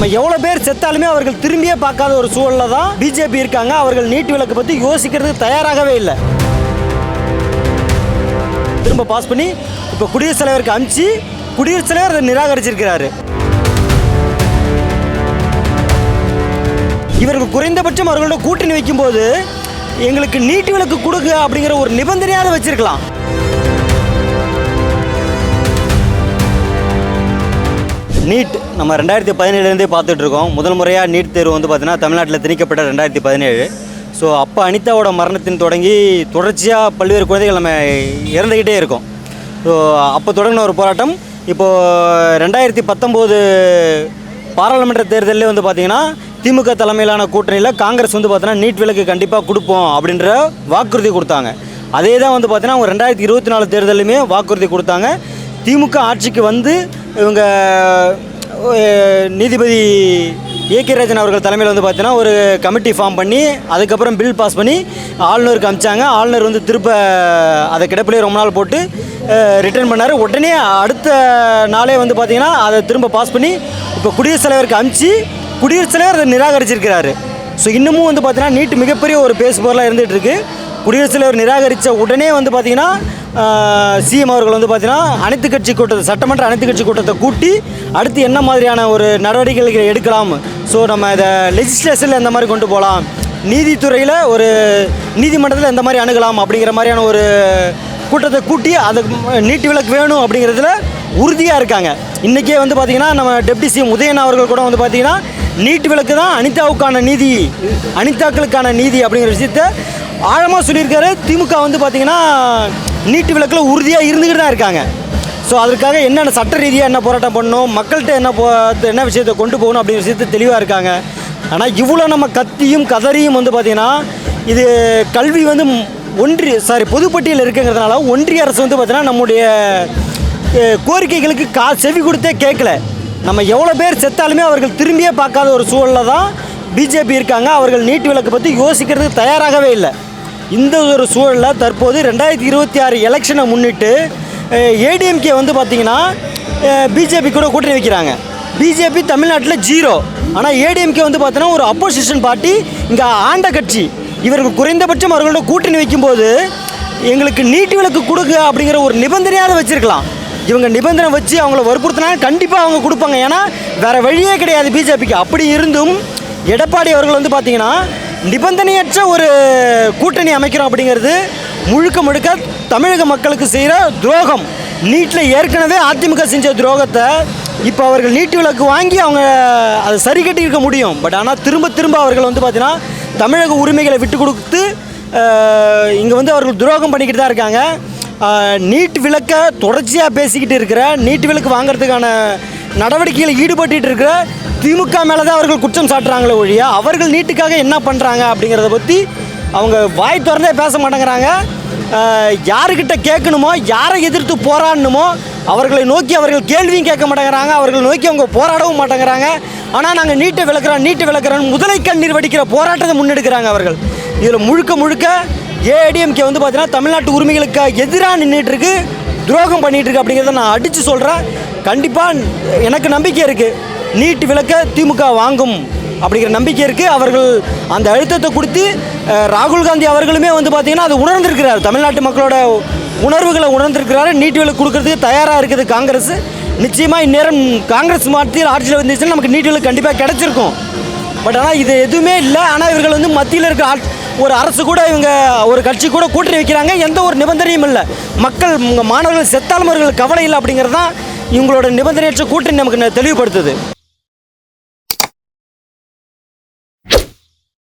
நம்ம எவ்வளோ பேர் செத்தாலுமே அவர்கள் திரும்பியே பார்க்காத ஒரு சூழலில் தான் பிஜேபி இருக்காங்க. அவர்கள் நீட் விளக்கு பற்றி யோசிக்கிறதுக்கு தயாராகவே இல்லை. திரும்ப பாஸ் பண்ணி இப்போ குடியரசுத் தலைவருக்கு அமிச்சு குடியரசுத் தலைவர் அதை நிராகரிச்சிருக்கிறாரு. இவர்கள் குறைந்தபட்சம் அவர்களோட கூட்டணி வைக்கும்போது எங்களுக்கு நீட்டு விளக்கு கொடுங்க அப்படிங்கிற ஒரு நிபந்தனையாவது வச்சிருக்கலாம். நீட் நம்ம ரெண்டாயிரத்தி பதினேழுலேருந்தே பார்த்துட்ருக்கோம். முதல் முறையாக நீட் தேர்வு வந்து பார்த்தீங்கன்னா தமிழ்நாட்டில் திணிக்கப்பட்ட ரெண்டாயிரத்தி பதினேழு. ஸோ அப்போ அனிதாவோட மரணத்தின் தொடங்கி தொடர்ச்சியாக பல்வேறு குழந்தைகள் நம்ம இறந்துக்கிட்டே இருக்கோம். ஸோ அப்போ தொடங்கின ஒரு போராட்டம். இப்போது ரெண்டாயிரத்தி பத்தொம்போது பாராளுமன்ற தேர்தலில் வந்து பார்த்தீங்கன்னா திமுக தலைமையிலான கூட்டணியில் காங்கிரஸ் வந்து பார்த்தீங்கன்னா நீட் விலக்கு கண்டிப்பாக கொடுப்போம் அப்படின்ற வாக்குறுதி கொடுத்தாங்க. அதே தான் வந்து பார்த்தீங்கன்னா அவங்க ரெண்டாயிரத்தி இருபத்தி நாலு தேர்தலுமே வாக்குறுதி கொடுத்தாங்க. திமுக ஆட்சிக்கு வந்து இவங்க நீதிபதி ஏகே ராஜன் அவர்கள் தலைமையில் வந்து பார்த்தீங்கன்னா ஒரு கமிட்டி ஃபார்ம் பண்ணி அதுக்கப்புறம் பில் பாஸ் பண்ணி ஆளுநருக்கு அமிச்சாங்க. ஆளுநர் வந்து திருப்ப அதை கிடப்பிலே ரொம்ப நாள் போட்டு ரிட்டர்ன் பண்ணார். உடனே அடுத்த நாளே வந்து பார்த்திங்கன்னா அதை திரும்ப பாஸ் பண்ணி இப்போ குடியரசுத் தலைவருக்கு அமிச்சு குடியரசுத் தலைவர் அதை நிராகரிச்சிருக்கிறாரு. ஸோ இன்னமும் வந்து பார்த்தீங்கன்னா நீட் மிகப்பெரிய ஒரு பேசுபொருளாக பொருளாக குடியரசுத் தலைவர் நிராகரித்த உடனே வந்து பார்த்தீங்கன்னா சிஎம் அவர்கள் வந்து பார்த்தீங்கன்னா அனைத்து கட்சி கூட்டத்தை சட்டமன்ற அனைத்து கட்சி கூட்டத்தை கூட்டி அடுத்து என்ன மாதிரியான ஒரு நடவடிக்கைகள் எடுக்கலாம்? ஸோ நம்ம இதை லெஜிஸ்லேஷனில் எந்த மாதிரி கொண்டு போகலாம் நீதித்துறையில் ஒரு நீதிமன்றத்தில் எந்த மாதிரி அணுகலாம்? அப்படிங்கிற மாதிரியான ஒரு கூட்டத்தை கூட்டி அதுக்கு நீட்டு விளக்கு வேணும் அப்படிங்கிறதுல உறுதியாக இருக்காங்க. இன்றைக்கே வந்து பார்த்திங்கன்னா நம்ம டெப்டி சிஎம் உதயன் அவர்கள் கூட வந்து பார்த்திங்கன்னா நீட்டு விளக்கு தான் அனிதாவுக்கான நீதி அனிதாக்களுக்கான நீதி அப்படிங்கிற விஷயத்த ஆழமாக சொல்லியிருக்காரு. திமுக வந்து பார்த்திங்கன்னா நீட்டு விளக்கில் உறுதியாக இருந்துக்கிட்டு தான் இருக்காங்க. ஸோ அதற்காக என்னென்ன சட்ட ரீதியாக என்ன போராட்டம் பண்ணணும் மக்கள்கிட்ட என்ன போ என்ன விஷயத்தை கொண்டு போகணும் அப்படிங்கிற விஷயத்த தெளிவாக இருக்காங்க. ஆனால் இவ்வளோ நம்ம கத்தியும் கதறியும் வந்து பார்த்திங்கன்னா இது கல்வி வந்து ஒன்றிய சாரி பொதுப்பட்டியல் இருக்குங்கிறதுனால ஒன்றிய அரசு வந்து பார்த்தீங்கன்னா நம்முடைய கோரிக்கைகளுக்கு கா செவி கொடுத்தே கேட்கல நம்ம எவ்வளோ பேர் செத்தாலுமே அவர்கள் திரும்பியே பார்க்காத ஒரு சூழலில் தான் பிஜேபி இருக்காங்க. அவர்கள் நீட்டு விளக்கு பற்றி யோசிக்கிறதுக்கு தயாராகவே இல்லை. இந்த ஒரு சூழலில் தற்போது ரெண்டாயிரத்தி இருபத்தி ஆறு எலெக்ஷனை முன்னிட்டு ஏடிஎம்கே வந்து பார்த்தீங்கன்னா பிஜேபி கூட கூட்டணி வைக்கிறாங்க. பிஜேபி தமிழ்நாட்டில் ஜீரோ. ஆனால் ஏடிஎம்கே வந்து பார்த்தீங்கன்னா ஒரு அப்போசிஷன் பார்ட்டி இங்கே ஆண்ட கட்சி. இவர்கள் குறைந்தபட்சம் அவர்களோட கூட்டணி வைக்கும்போது எங்களுக்கு நீட்டு விலக்கு கொடுங்க அப்படிங்கிற ஒரு நிபந்தனையாவது வச்சுருக்கலாம். இவங்க நிபந்தனை வச்சு அவங்கள வற்புறுத்தினா கண்டிப்பாக அவங்க கொடுப்பாங்க. ஏன்னா வேறு வழியே கிடையாது பிஜேபிக்கு. அப்படி இருந்தும் எடப்பாடி அவர்கள் வந்து பார்த்திங்கன்னா நிபந்தனையற்ற ஒரு கூட்டணி அமைக்கிறோம் அப்படிங்கிறது முழுக்க முழுக்க தமிழக மக்களுக்கு செய்கிற துரோகம். நீட்டில் ஏற்கனவே அதிமுக செஞ்ச துரோகத்தை இப்போ அவர்கள் நீட்டு விளக்கு வாங்கி அவங்க அதை சரி கட்டியிருக்க முடியும். பட் ஆனால் திரும்ப திரும்ப அவர்கள் வந்து பார்த்திங்கன்னா தமிழக உரிமைகளை விட்டு கொடுத்து இங்கே வந்து அவர்கள் துரோகம் பண்ணிக்கிட்டு தான் இருக்காங்க. நீட் விளக்க தொடர்ச்சியாக பேசிக்கிட்டு இருக்கிற நீட் விளக்கு வாங்குறதுக்கான நடவடிக்கையில் ஈடுபட்டு இருக்கிற திமுக மேலே தான் அவர்கள் குற்றம் சாட்டுறாங்களே ஒழிய அவர்கள் நீட்டுக்காக என்ன பண்ணுறாங்க அப்படிங்கிறத பற்றி அவங்க வாய் திறந்தே பேச மாட்டேங்கிறாங்க. யாருக்கிட்ட கேட்கணுமோ யாரை எதிர்த்து போராடணுமோ அவர்களை நோக்கி அவர்கள் கேள்வியும் கேட்க மாட்டேங்கிறாங்க அவர்கள் நோக்கி அவங்க போராடவும் மாட்டேங்கிறாங்க. ஆனால் நாங்கள் நீட்டை விளக்குறோம் நீட்டை விளக்குறோம் முதலை கண்ணீர் வடிக்கிற போராட்டத்தை முன்னெடுக்கிறாங்க அவர்கள். இதில் முழுக்க முழுக்க ஏடிஎம்கே வந்து பார்த்தீங்கன்னா தமிழ்நாட்டு உரிமைகளுக்கு எதிராக நின்றுட்டு இருக்கு துரோகம் பண்ணிட்டு இருக்கு அப்படிங்கிறத நான் அடித்து சொல்கிறேன் கண்டிப்பாக எனக்கு நம்பிக்கை இருக்குது நீட் விளக்க திமுக வாங்கும் அப்படிங்கிற நம்பிக்கை இருக்குது அவர்கள் அந்த அழுத்தத்தை கொடுத்து ராகுல் காந்தி அவர்களுமே வந்து பார்த்திங்கன்னா அது உணர்ந்திருக்கிறார். தமிழ்நாட்டு மக்களோட உணர்வுகளை உணர்ந்திருக்கிறாரு. நீட் விலை கொடுக்கறதுக்கு தயாராக இருக்குது காங்கிரஸ். நிச்சயமாக இந்நேரம் காங்கிரஸ் மாற்றியில் ஆட்சியில் வந்துச்சுன்னா நமக்கு நீட் விலை கண்டிப்பாக கிடச்சிருக்கும். பட் ஆனால் இது எதுவுமே இல்லை. ஆனால் இவர்கள் வந்து மத்தியில் இருக்கிற ஆட் ஒரு அரசு கூட இவங்க ஒரு கட்சி கூட கூட்டணி வைக்கிறாங்க. எந்த ஒரு நிபந்தனையும் இல்லை. மக்கள் உங்கள் மாணவர்கள் செத்தாலும் அவர்கள் கவலை இல்லை அப்படிங்கிறது தான் இவங்களோட நிபந்தனையற்ற கூட்டணி நமக்கு தெளிவுபடுத்துது.